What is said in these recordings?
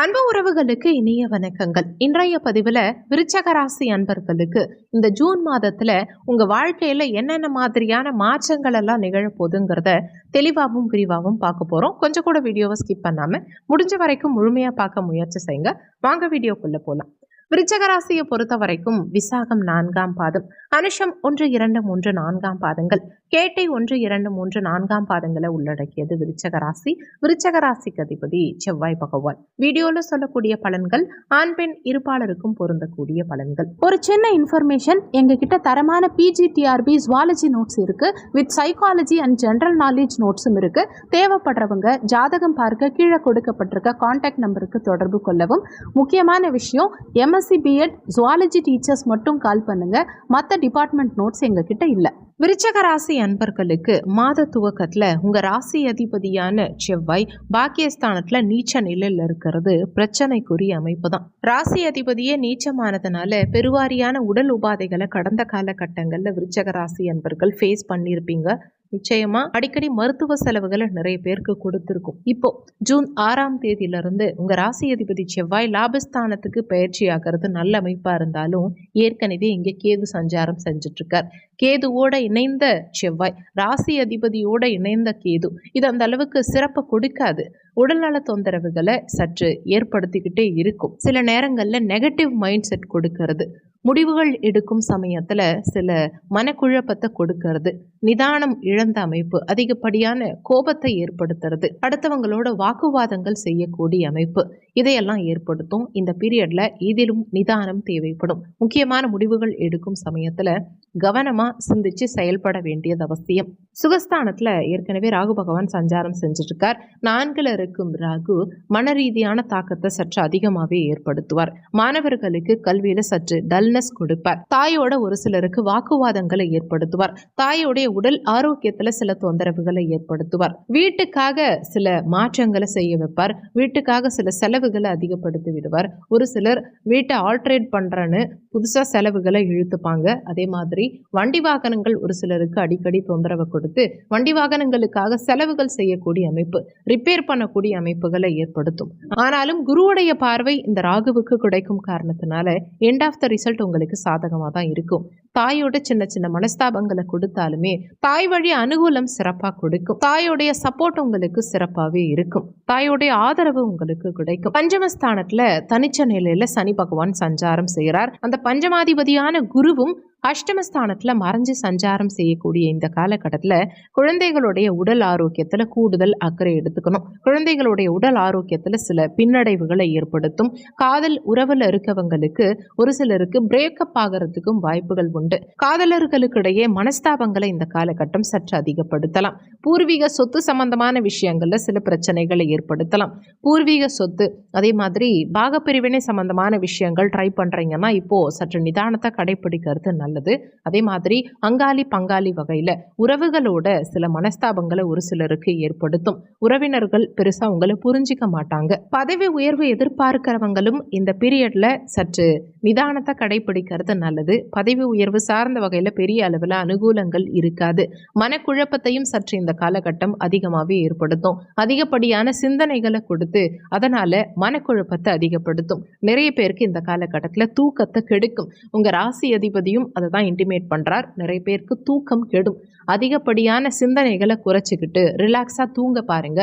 அன்பு உறவுகளுக்கு இனிய வணக்கங்கள். இன்றைய பதிவில் விருச்சகராசி அன்பர்களுக்கு இந்த ஜூன் மாதத்துல உங்க வாழ்க்கையில என்னென்ன மாதிரியான மாற்றங்கள் எல்லாம் நிகழப்போகுதுங்கிறத தெளிவாகவும் விரிவாகவும் பார்க்க போறோம். கொஞ்சம் கூட வீடியோவை ஸ்கிப் பண்ணாம முடிஞ்ச வரைக்கும் முழுமையா பார்க்க முயற்சி செய்யுங்க. வாங்க வீடியோக்குள்ளே போலாம். விருச்சகராசியை பொறுத்த வரைக்கும் விசாகம் நான்காம் பாதம். அனுஷம் ஒன்று இரண்டு மூன்று நான்காம் பாதங்கள். கேட்டை ஒன்று இரண்டு மூன்று நான்காம் பாதங்களை உள்ளடக்கியது விருச்சக ராசி. விருச்சக ராசிக்கு அதிபதி செவ்வாய் பகவான். வீடியோல சொல்லக்கூடிய பலன்கள் ஆண் பெண் இருப்பாளருக்கும் பொருந்தக்கூடிய பலன்கள். ஒரு சின்ன இன்ஃபர்மேஷன் எங்ககிட்ட தரமான P G T R B zoology notes இருக்கு. With psychology and general knowledge நோட்ஸும் இருக்கு. தேவைப்படுறவங்க ஜாதகம் பார்க்க கீழே கொடுக்கப்பட்டிருக்க காண்டாக்ட் நம்பருக்கு தொடர்பு கொள்ளவும். முக்கியமான விஷயம் எம்எஸ்சி பிஎட் ஜுவாலஜி டீச்சர்ஸ் மட்டும் கால் பண்ணுங்க. மற்ற டிபார்ட்மெண்ட் நோட்ஸ் எங்ககிட்ட இல்லை. விருச்சக ராசி அன்பர்களுக்கு மாத துவக்கத்துல உங்க ராசி அதிபதியான செவ்வாய் பாக்கியஸ்தானத்துல நீச்ச நிலையில் இருக்கிறது பிரச்சனைக்குரிய அமைப்பு தான் ராசி அதிபதியே நீச்சமானதுனால பெருவாரியான உடல் உபாதைகளை கடந்த காலகட்டங்கள்ல விருச்சக ராசி அன்பர்கள் ஃபேஸ் பண்ணியிருப்பீங்க நிச்சயமா அடிக்கடி மருத்துவ செலவுகளை நிறைய பேருக்கு கொடுத்துருக்கும். இப்போ ஜூன் ஆறாம் தேதியில இருந்து உங்க ராசி அதிபதி செவ்வாய் லாபஸ்தானத்துக்கு பயிற்சி ஆகிறது நல்ல அமைப்பா இருந்தாலும் ஏற்கனவே இங்க கேது சஞ்சாரம் செஞ்சுட்டு இருக்கார் கேதுவோட இணைந்த செவ்வாய் ராசி அதிபதியோட இணைந்த கேது இது அந்த அளவுக்கு சிறப்பை கொடுக்காது. உடல்நல தொந்தரவுகளை சற்று ஏற்படுத்திக்கிட்டே இருக்கும். சில நேரங்களில் நெகட்டிவ் மைண்ட் செட் கொடுக்கறது. முடிவுகள் எடுக்கும் சமயத்தில் சில மனக்குழப்பத்தை கொடுக்கறது. நிதானம் இழந்த அமைப்பு அதிகப்படியான கோபத்தை ஏற்படுத்துறது. அடுத்தவங்களோட வாக்குவாதங்கள் செய்யக்கூடிய அமைப்பு. இதையெல்லாம் ஏற்படுத்தும். இந்த பீரியட்ல இதிலும் நிதானம் தேவைப்படும். முக்கியமான முடிவுகள் எடுக்கும் சமயத்துல கவனமா சிந்திச்சு செயல்பட வேண்டியது அவசியம். சுகஸ்தானத்துல ஏற்கனவே ராகு பகவான் சஞ்சாரம் செஞ்சுட்டு இருக்கார் நான்கில் இருக்கும் ராகு மன ரீதியான தாக்கத்தை சற்று அதிகமாகவே ஏற்படுத்துவார். மாணவர்களுக்கு கல்வியில சற்று டல்னஸ் கொடுப்பார். தாயோட ஒரு சிலருக்கு வாக்குவாதங்களை ஏற்படுத்துவார். தாயோடைய உடல் ஆரோக்கியத்துல சில தொந்தரவுகளை ஏற்படுத்துவார். வீட்டுக்காக சில மாற்றங்களை செய்ய வைப்பார். வீட்டுக்காக சில செலவுகளை அதிகப்படுத்தி விடுவார். ஒரு சிலர் வீட்டை ஆல்ட்ரேட் பண்றேன்னு புதுசா செலவுகளை இழுத்துப்பாங்க. அதே மாதிரி வண்டி வாகனங்கள் ஒரு சிலருக்கு அடிக்கடி தொந்தரவை கொடுத்து வண்டி வாகனங்களுக்காக செலவுகள் செய்யக்கூடிய அமைப்பு ரிப்பேர் பண்ணக்கூடிய அமைப்புகளை ஏற்படுத்தும். ஆனாலும் குருவுடைய பார்வை இந்த ராகுவுக்கு கிடைக்கும் காரணத்தினால எண்ட் ஆஃப் த ரிசல்ட் உங்களுக்கு சாதகமாக தான் இருக்கும். தாயோட சின்ன சின்ன மனஸ்தாபங்களை கொடுத்தாலுமே தாய் வழி அனுகூலம் சிறப்பாக கொடுக்கும். தாயோடைய சப்போர்ட் உங்களுக்கு சிறப்பாகவே இருக்கும். தாயோடைய ஆதரவு உங்களுக்கு கிடைக்கும். பஞ்சமஸ்தானத்துல தனிச்ச நிலையில சனி பகவான் சஞ்சாரம் செய்கிறார் அந்த பஞ்சமாதிபதியான குருவும் அஷ்டமஸ்தானத்தில் மறைஞ்சு சஞ்சாரம் செய்யக்கூடிய இந்த காலகட்டத்தில் குழந்தைகளுடைய உடல் ஆரோக்கியத்தில் கூடுதல் அக்கறை எடுத்துக்கணும். குழந்தைகளுடைய உடல் ஆரோக்கியத்தில் சில பின்னடைவுகளை ஏற்படுத்தும். காதல் உறவில் இருக்கவங்களுக்கு ஒரு சிலருக்கு பிரேக்கப் ஆகிறதுக்கும் வாய்ப்புகள் உண்டு. காதலர்களுக்கு இடையே மனஸ்தாபங்களை இந்த காலகட்டம் சற்று அதிகப்படுத்தலாம். பூர்வீக சொத்து சம்பந்தமான விஷயங்களில் சில பிரச்சனைகளை ஏற்படுத்தலாம். பூர்வீக சொத்து அதே மாதிரி பாகப்பிரிவினை சம்பந்தமான விஷயங்கள் ட்ரை பண்ணுறீங்கன்னா இப்போது சற்று நிதானத்தை கடைபிடிக்கிறது நல்லது. அதே மாதிரி அங்காளி பங்காளி வகையில உறவுகளோட சில மனஸ்தாபங்களை ஒரு சிலருக்கு ஏற்படுத்தும். உறவினர்கள் பெருசா உங்களை புரிஞ்சிக்க மாட்டாங்க. பதவி உயர்வு எதிர்பார்க்கிறவங்களும் இந்த பீரியட்ல சற்று நிதானத்தை கடைபிடிக்கிறது நல்லது. பதவி உயர்வு சார்ந்த வகையில பெரிய அளவில் அனுகூலங்கள் இருக்காது. மனக்குழப்பத்தையும் சற்று இந்த காலகட்டம் அதிகமாகவே ஏற்படுத்தும். அதிகப்படியான சிந்தனைகளை கொடுத்து அதனால மனக்குழப்பத்தை அதிகப்படுத்தும். நிறைய பேருக்கு இந்த காலகட்டத்தில் தூக்கத்தை கெடுக்கும். உங்க ராசி அதிபதியும் அதை தான் இன்டிமேட் பண்றார். நிறைய பேருக்கு தூக்கம் கெடும். அதிகப்படியான சிந்தனைகளை குறைச்சிக்கிட்டு ரிலாக்ஸாக தூங்க பாருங்க.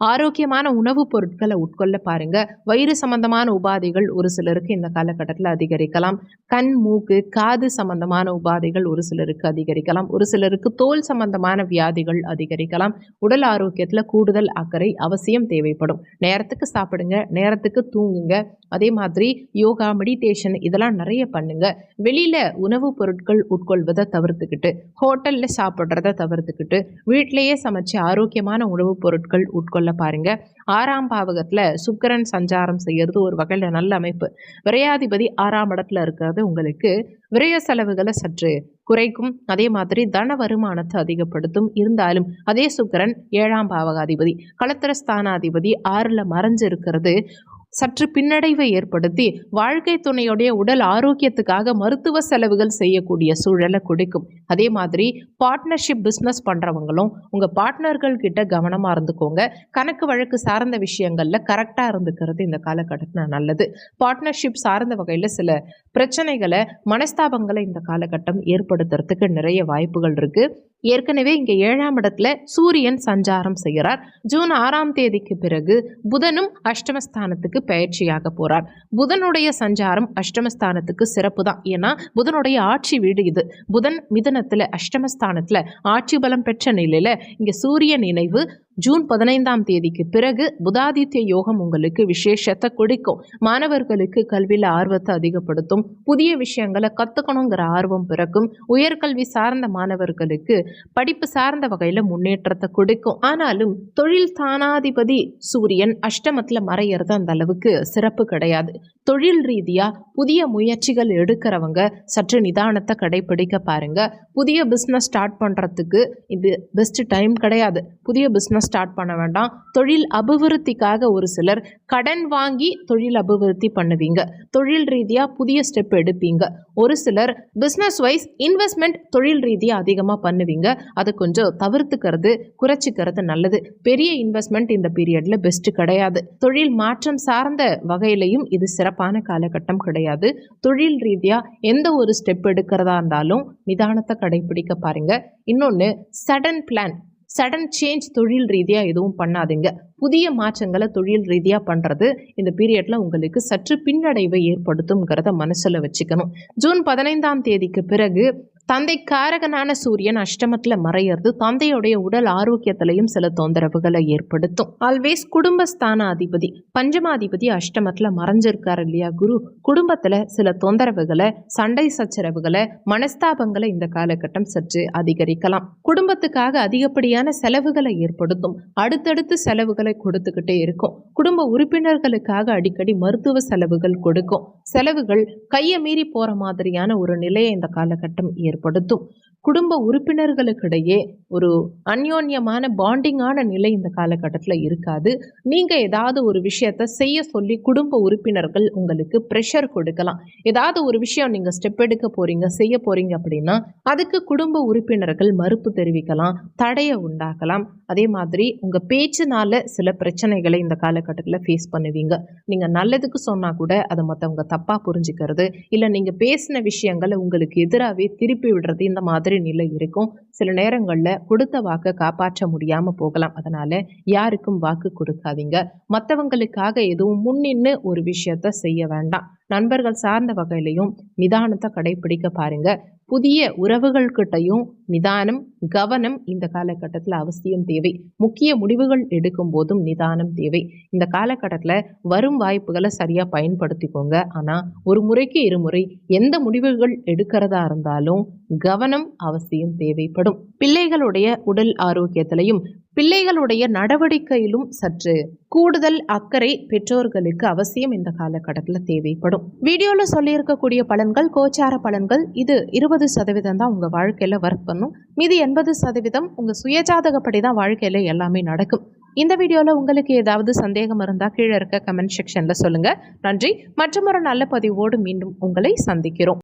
ஆரோக்கியமான உணவுப் பொருட்களை உட்கொள்ள பாருங்க. வயிறு சம்பந்தமான உபாதைகள் ஒரு சிலருக்கு இந்த காலகட்டத்தில் அதிகரிக்கலாம். கண் மூக்கு காது சம்பந்தமான உபாதைகள் ஒரு சிலருக்கு அதிகரிக்கலாம். ஒரு சிலருக்கு தோல் சம்பந்தமான வியாதிகள் அதிகரிக்கலாம். உடல் ஆரோக்கியத்தில் கூடுதல் அக்கறை அவசியம் தேவைப்படும். நேரத்துக்கு சாப்பிடுங்க நேரத்துக்கு தூங்குங்க. அதே மாதிரி யோகா மெடிடேஷன் இதெல்லாம் நிறைய பண்ணுங்க. வெளியில உணவுப் பொருட்கள் உட்கொள்வதை தவிர்த்துக்கிட்டு ஹோட்டலில் சாப்பிட்றத தவிர்த்துக்கிட்டு வீட்டிலேயே சமைச்சு ஆரோக்கியமான உணவுப் பொருட்கள் உட்கொள்ள பாருங்க. ஆறாம் பாவகத்துல சுக்கரன் சஞ்சாரம் செய்யறது ஒரு வகையில் நல்ல அமைப்பு. விரையாதிபதி ஆறாம் இடத்துல இருக்கிறது உங்களுக்கு. விரய செலவுகளை சற்று குறைக்கும். அதே மாதிரி தன வருமானத்தை அதிகப்படுத்தும். இருந்தாலும் அதே சுக்கரன் ஏழாம் பாவகாதிபதி. களத்திர ஸ்தானாதிபதி ஆறில் மறைஞ்சு இருக்கிறது சற்று பின்னடைவை ஏற்படுத்தி வாழ்க்கை துணையுடைய உடல் ஆரோக்கியத்துக்காக மருத்துவ செலவுகள் செய்யக்கூடிய சூழலை கொடுக்கும். அதே மாதிரி பார்ட்னர்ஷிப் பிஸ்னஸ் பண்ணுறவங்களும் உங்கள் பார்ட்னர்கள் கிட்ட கவனமாக இருந்துக்கோங்க. கணக்கு வழக்கு சார்ந்த விஷயங்களில் கரெக்டாக இருந்துக்கிறது இந்த காலகட்டத்தில் நல்லது. பார்ட்னர்ஷிப் சார்ந்த வகையில் சில பிரச்சனைகளை மனஸ்தாபங்களை இந்த காலகட்டம் ஏற்படுத்துறதுக்கு நிறைய வாய்ப்புகள் இருக்குது ஏற்கனவே இங்கே ஏழாம் இடத்துல சூரியன் சஞ்சாரம் செய்கிறார். ஜூன் ஆறாம் தேதிக்கு பிறகு புதனும் அஷ்டமஸ்தானத்துக்கு பயிற்சியாக போகிறார் புதனுடைய சஞ்சாரம் அஷ்டமஸ்தானத்துக்கு சிறப்பு தான். ஏன்னா புதனுடைய ஆட்சி வீடு இது. புதன் மிதனத்தில் அஷ்டமஸ்தானத்தில் ஆட்சி பலம் பெற்ற நிலையில் இங்கே சூரியன் இணைவு ஜூன் பதினைந்தாம் தேதிக்கு பிறகு புதாதித்ய யோகம் உங்களுக்கு விசேஷத்தை கொடுக்கும். மாணவர்களுக்கு கல்வியில் ஆர்வத்தை அதிகப்படுத்தும். புதிய விஷயங்களை கற்றுக்கணுங்கிற ஆர்வம் பிறக்கும். உயர்கல்வி சார்ந்த மாணவர்களுக்கு படிப்பு சார்ந்த வகையில் முன்னேற்றத்தை கொடுக்கும். ஆனாலும் தொழில் தானாதிபதி சூரியன் அஷ்டமத்தில் மறையிறது அந்த அளவுக்கு சிறப்பு கிடையாது. தொழில் ரீதியாக புதிய முயற்சிகள் எடுக்கிறவங்க சற்று நிதானத்தை கடைபிடிக்க பாருங்க. புதிய பிஸ்னஸ் ஸ்டார்ட் பண்ணுறதுக்கு இது பெஸ்ட் டைம் கிடையாது. புதிய பிஸ்னஸ் ஸ்டார்ட் பண்ண வேண்டாம். தொழில் அபிவிருத்திக்காக ஒரு சிலர் கடன் வாங்கி தொழில் அபிவிருத்தி பண்ணுவீங்க. தொழில் ரீதியாக புதிய ஸ்டெப் எடுப்பீங்க. ஒரு சிலர் பிஸ்னஸ் வைஸ் இன்வெஸ்ட்மெண்ட் தொழில் ரீதியாக அதிகமாக பண்ணுவீங்க. அதை கொஞ்சம் தவிர்த்துக்கிறது குறைச்சிக்கிறது நல்லது. பெரிய இன்வெஸ்ட்மெண்ட் இந்த பீரியடில் பெஸ்ட்டு கிடையாது. தொழில் மாற்றம் சார்ந்த வகையிலையும் இது சிறப்பான காலகட்டம் கிடையாது. தொழில் ரீதியாக எந்த ஒரு ஸ்டெப் எடுக்கிறதா இருந்தாலும் நிதானத்தை கடைபிடிக்க பாருங்க. இன்னொன்று சடன் பிளான் சடன் சேஞ்ச் தொழில் ரீதியாக எதுவும் பண்ணாதீங்க. புதிய மாற்றங்களை தொழில் ரீதியாக பண்ணுறது இந்த பீரியடில் உங்களுக்கு சற்று பின்னடைவை ஏற்படுத்தும்ங்கிறத மனசில் வச்சுக்கணும். ஜூன் பதினைந்தாம் தேதிக்கு பிறகு தந்தை காரகனான சூரியன் அஷ்டமத்தில் மறையிறது தந்தையுடைய உடல் ஆரோக்கியத்திலையும் சில தொந்தரவுகளை ஏற்படுத்தும். ஆல்வேஸ் குடும்பஸ்தான அதிபதி பஞ்சமாதிபதி அஷ்டமத்தில் மறைஞ்சிருக்காரு இல்லையா குரு? குடும்பத்தில் சில தொந்தரவுகளை சண்டை சச்சரவுகளை மனஸ்தாபங்களை இந்த காலகட்டம் சற்று அதிகரிக்கலாம். குடும்பத்துக்காக அதிகப்படியான செலவுகளை ஏற்படுத்தும். அடுத்தடுத்து செலவுகளை கொடுத்துக்கிட்டே இருக்கும். குடும்ப உறுப்பினர்களுக்காக அடிக்கடி மருத்துவ செலவுகள் கொடுக்கும். செலவுகள் கையை மீறி போகிற மாதிரியான ஒரு நிலையை இந்த காலகட்டம் ஏற்படுத்தும் குடும்ப உறுப்பினர்களுக்கிடையே ஒரு அந்யோன்யமான பாண்டிங்கான நிலை இந்த காலகட்டத்தில் இருக்காது. நீங்கள் ஏதாவது ஒரு விஷயத்த செய்ய சொல்லி குடும்ப உறுப்பினர்கள் உங்களுக்கு ப்ரெஷர் கொடுக்கலாம். ஏதாவது ஒரு விஷயம் நீங்கள் ஸ்டெப் எடுக்க போகிறீங்க செய்ய போகிறீங்க அப்படின்னா அதுக்கு குடும்ப உறுப்பினர்கள் மறுப்பு தெரிவிக்கலாம் தடையை உண்டாக்கலாம். அதே மாதிரி உங்கள் பேச்சுனால சில பிரச்சனைகளை இந்த காலகட்டத்தில் ஃபேஸ் பண்ணுவீங்க. நீங்கள் நல்லதுக்கு சொன்னால் கூட அதை மற்றவங்க தப்பாக புரிஞ்சுக்கிறது இல்லை நீங்கள் பேசின விஷயங்களை உங்களுக்கு எதிராகவே திருப்பி விடுறது இந்த மாதிரி நிலை இருக்கும். சில நேரங்களில் கொடுத்த வாக்கை காப்பாற்ற முடியாமல் போகலாம். அதனால் யாருக்கும் வாக்கு கொடுக்காதீங்க. மற்றவங்களுக்காக எதுவும் முன்னின்னு ஒரு விஷயத்த செய்ய வேண்டாம். நண்பர்கள் சார்ந்த வகையிலையும் நிதானத்தை கடைபிடிக்க பாருங்க. புதிய உறவுகள்கிட்டையும் நிதானம் கவனம் இந்த காலகட்டத்தில் அவசியம் தேவை. முக்கிய முடிவுகள் எடுக்கும் போதும் நிதானம் தேவை. இந்த காலகட்டத்தில் வரும் வாய்ப்புகளை சரியாக பயன்படுத்திக்கோங்க. ஆனால் ஒரு முறைக்கு இருமுறை எந்த முடிவுகள் எடுக்கிறதா இருந்தாலும் கவனம் அவசியம் தேவைப்படும். பிள்ளைகளுடைய உடல் ஆரோக்கியத்திலையும் பிள்ளைகளுடைய நடவடிக்கையிலும் சற்று கூடுதல் அக்கறை பெற்றோர்களுக்கு அவசியம் இந்த காலகட்டத்தில் தேவைப்படும். வீடியோவில் சொல்லியிருக்கக்கூடிய பலன்கள் கோச்சார பலன்கள் இது இருபது சதவீதம் தான் உங்கள் வாழ்க்கையில் ஒர்க் பண்ணும். மீதி எண்பது சதவீதம் உங்கள் சுயஜாதகப்படி தான் வாழ்க்கையில் எல்லாமே நடக்கும். இந்த வீடியோவில் உங்களுக்கு ஏதாவது சந்தேகம் இருந்தால் கீழே இருக்க கமெண்ட் செக்ஷனில் சொல்லுங்கள் நன்றி. மற்றும் ஒரு நல்ல பதிவோடு மீண்டும் உங்களை சந்திக்கிறோம்.